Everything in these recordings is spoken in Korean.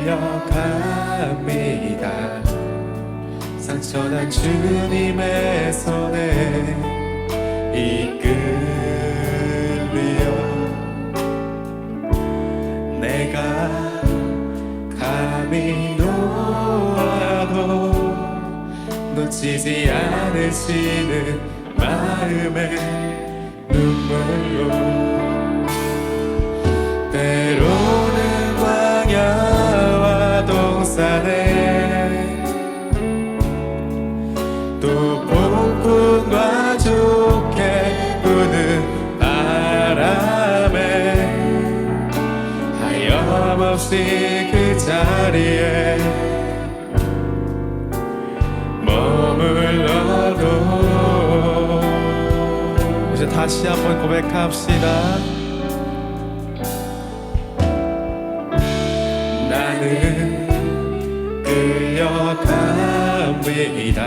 끌려갑니다. 상처난 주님의 손에 이끌리어 내가 감히 놓아도 놓치지 않으시는 마음의 눈물로 산에 또 폭풍과 좋게 부는 바람에 하염없이 그 자리에 머물러도 이제 다시 한번 고백합시다. 나는 끌려갑니다.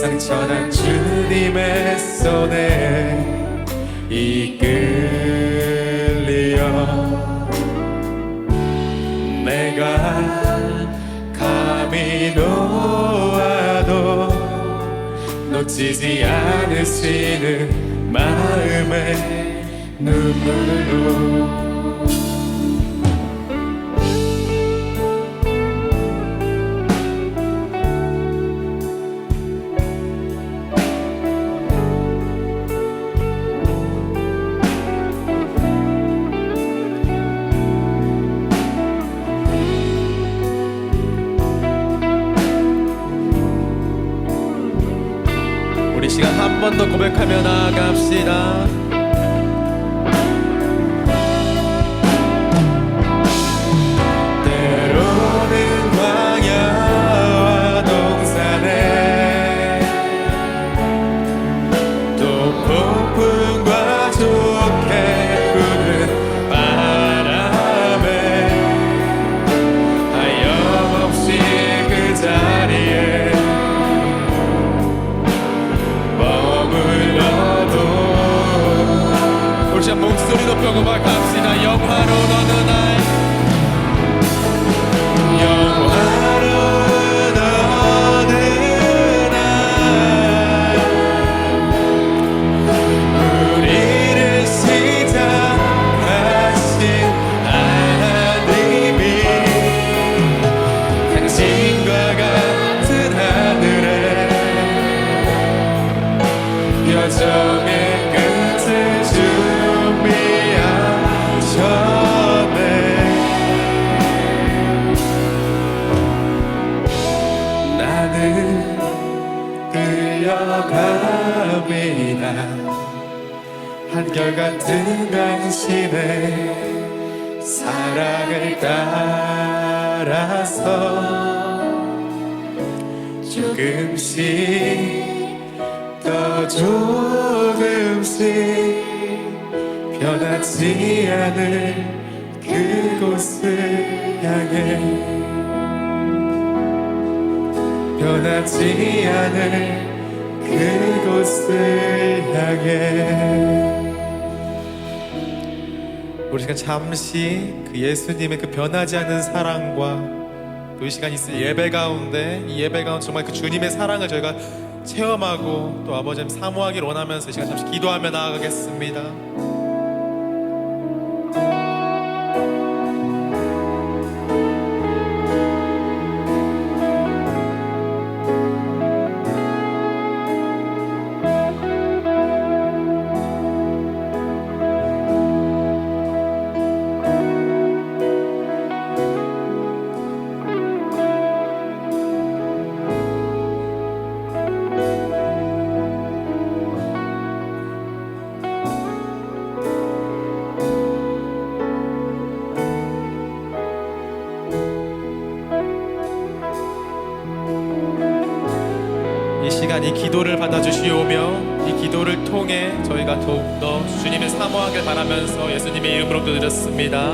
상처난 주님의 손에 이끌리어 내가 감히 놓아도 놓치지 않으시는 마음의 눈물로 한 번 더 고백하며 나아갑시다. 조금씩 더 조금씩 변하지 않을 그곳을 향해. 변하지 않을 그곳을 향해. 우리 시간 잠시 그 예수님의 그 변하지 않는 사랑과 또 이 시간 있을 예배 가운데 이 예배 가운데 정말 그 주님의 사랑을 저희가 체험하고 또 아버지 사모하길 원하면서 이 시간 잠시 기도하며 나아가겠습니다. 주시오며 이 기도를 통해 저희가 더욱더 주님을 사모하길 바라면서 예수님의 이름으로 드렸습니다.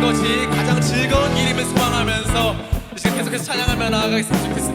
이거지 가장 즐거운 일임을 소망하면서 이제 계속해서 찬양하며 나아가겠습니다.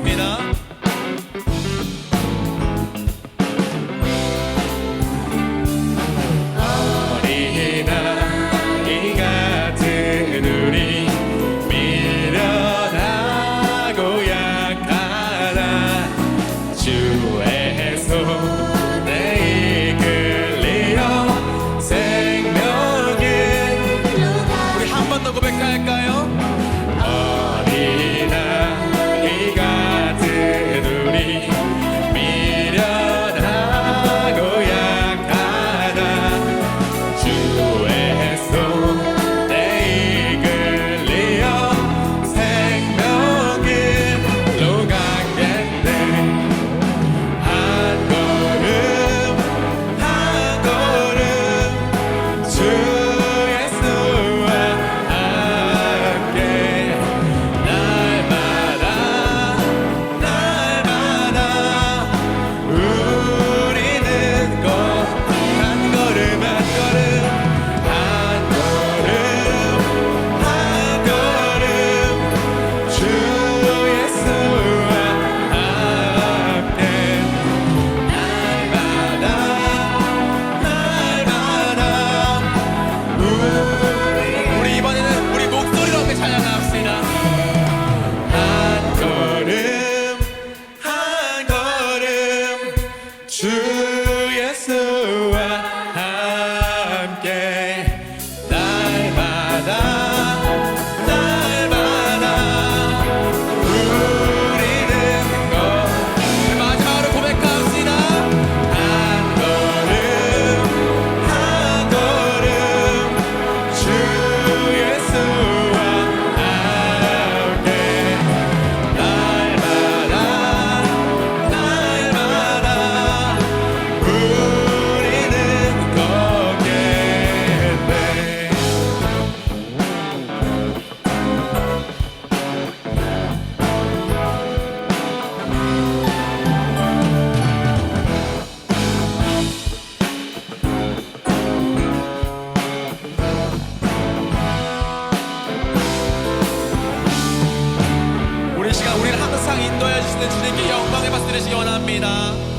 항상 인도하여 주시는 주님께 영광의 박수 드리시기 원합니다.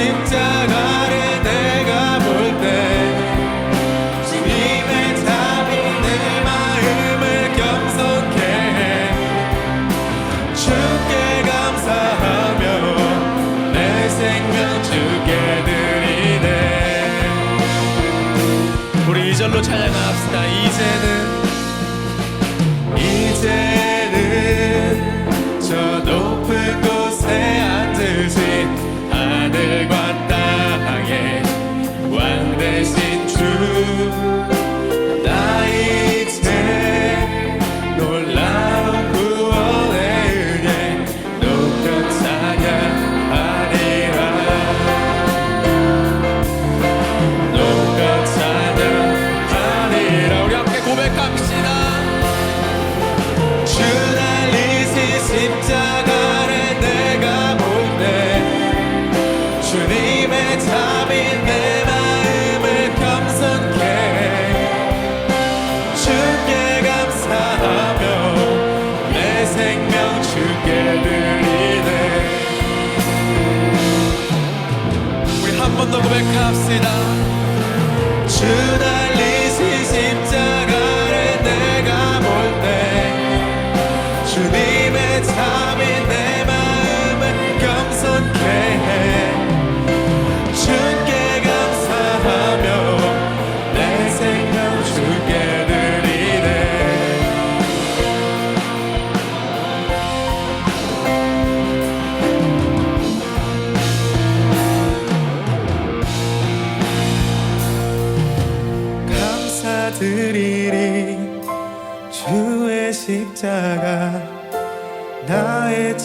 십자가를 내가 볼 때 주님의 답이 마음을 겸손케 해. 주께 감사하며 내 생명 주께 드리네. 우리 이절로 찬양합시다. 이제는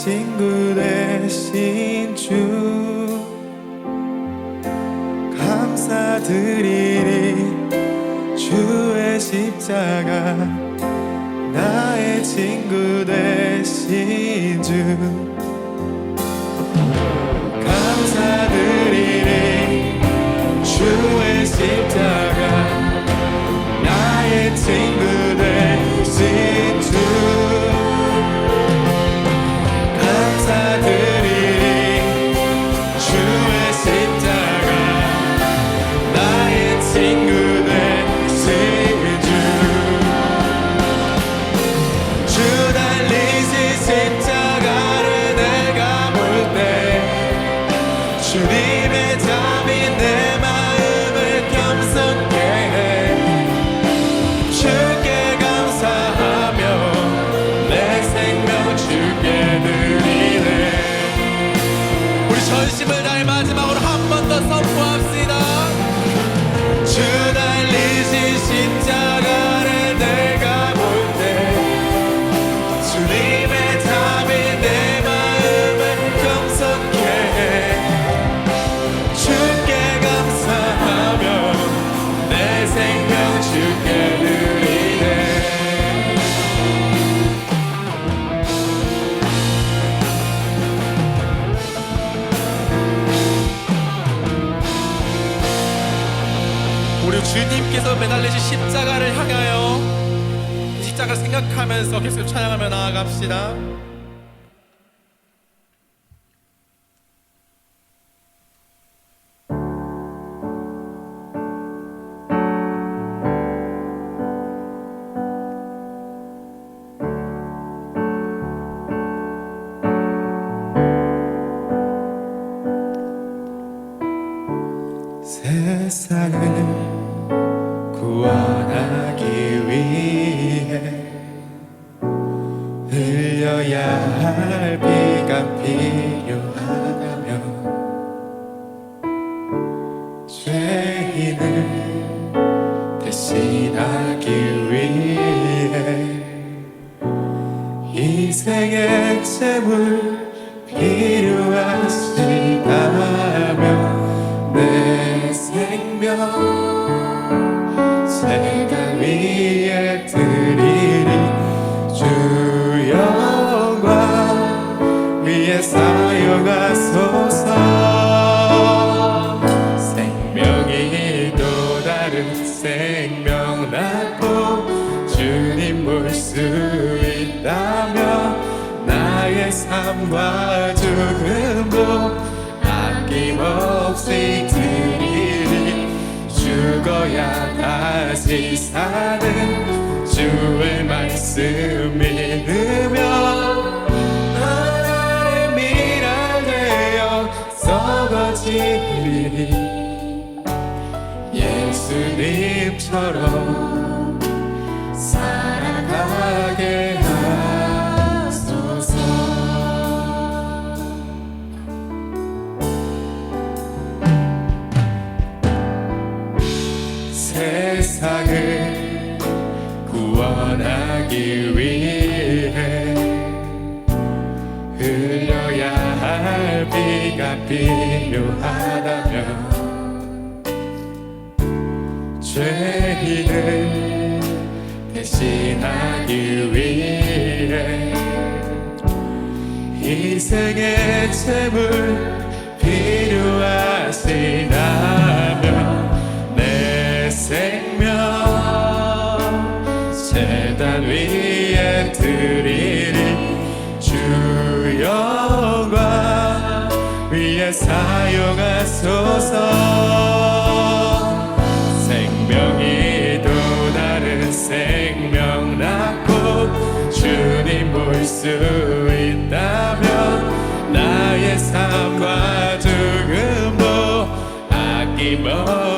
single 생명 주께 드리네. 우리 주님께서 매달리신 십자가를 향하여 이 십자가를 생각하면서 계속 찬양하며 나아갑시다 흘려야 할 비가 필요하다면 죄인을 대신하기 위해 인생의 재물 삶과 죽음도 아낌없이 드리리 죽어야 다시 사는 주의 말씀 믿으며 하나님이라 되어 썩어지리 예수님처럼 필요하다면 죄인을 대신하기 위해 희생의 재물 필요하시다면 내 생명 재단 위에 드리리 위해 사용하소서. 생명이 또 다른 생명 낳고 주님 볼 수 있다면 나의 삶과 죽음도 아낌없